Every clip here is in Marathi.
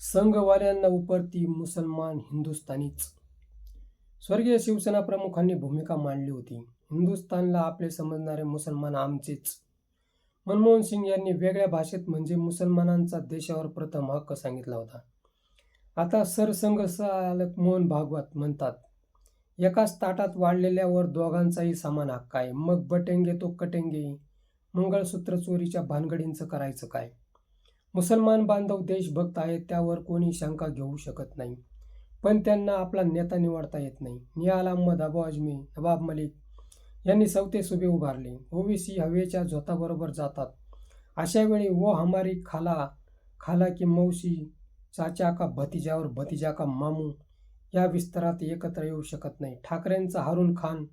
संघवाल्यांना उपरती मुसलमान हिंदुस्थानीच. स्वर्गीय शिवसेना प्रमुखांनी भूमिका मांडली होती. हिंदुस्थानला आपले समजणारे मुसलमान आमचेच. मनमोहन सिंग यांनी वेगळ्या भाषेत म्हणजे मुसलमानांचा देशावर प्रथम हक्क सांगितला होता. आता सरसंघ चालक मोहन भागवत म्हणतात एकाच ताटात वाढलेल्यावर दोघांचाही समान हक्क आहे. मग बटेंगे तो कटेंगे मंगळसूत्र चोरीच्या भानगडींचं करायचं काय? मुसलमान बांधव देशभक्त आहेत त्यावर कोणी शंका घेऊ शकत नाही. पण त्यांना आपला नेता निवडता येत नाही. नियाल अहमद अबू आजमी नवाब मलिक यांनी सौते सुभे उभारले. ओवीसी हवेच्या झोताबरोबर जातात. अशा वेळी वो हमारी खाला खाला की मौसी चाचा का भतीजावर भतीजा का मामू या विस्तारात एकत्र येऊ शकत नाही. ठाकरेंचा हारून खान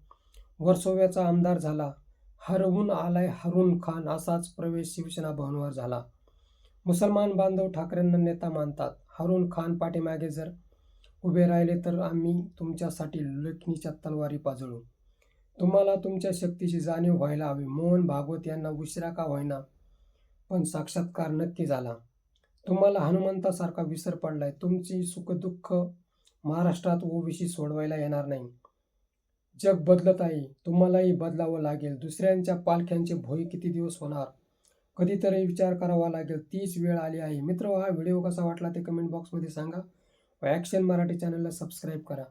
वर्सोव्याचा आमदार झाला. हरवून आलाय हरून खान असाच प्रवेश शिवसेना भवनवर झाला. मुसलमान बांधव ठाकरेंना नेता मानतात. हरून खान पाठीमागे जर उभे राहिले तर आम्ही तुमच्यासाठी लेखणीच्या तलवारी पाजळू. तुम्हाला तुमच्या शक्तीची जाणीव व्हायला हवी. मोहन भागवत यांना उशिरा का होईना पण साक्षात्कार नक्की झाला. तुम्हाला हनुमंतासारखा विसर पडलाय. तुमची सुखदुःख महाराष्ट्रात ओबीसी सोडवायला येणार नाही. जग बदलत आहे. तुम्हालाही बदलावं लागेल. दुसऱ्यांच्या पालख्यांचे भोई किती दिवस होणार? कधीतरी विचार करावा लागेल. तीच वेळ आली आहे. मित्र हा व्हिडिओ कसा वाटला ते कमेंट बॉक्समध्ये सांगा व ॲक्शन मराठी चॅनलला सबस्क्राईब करा.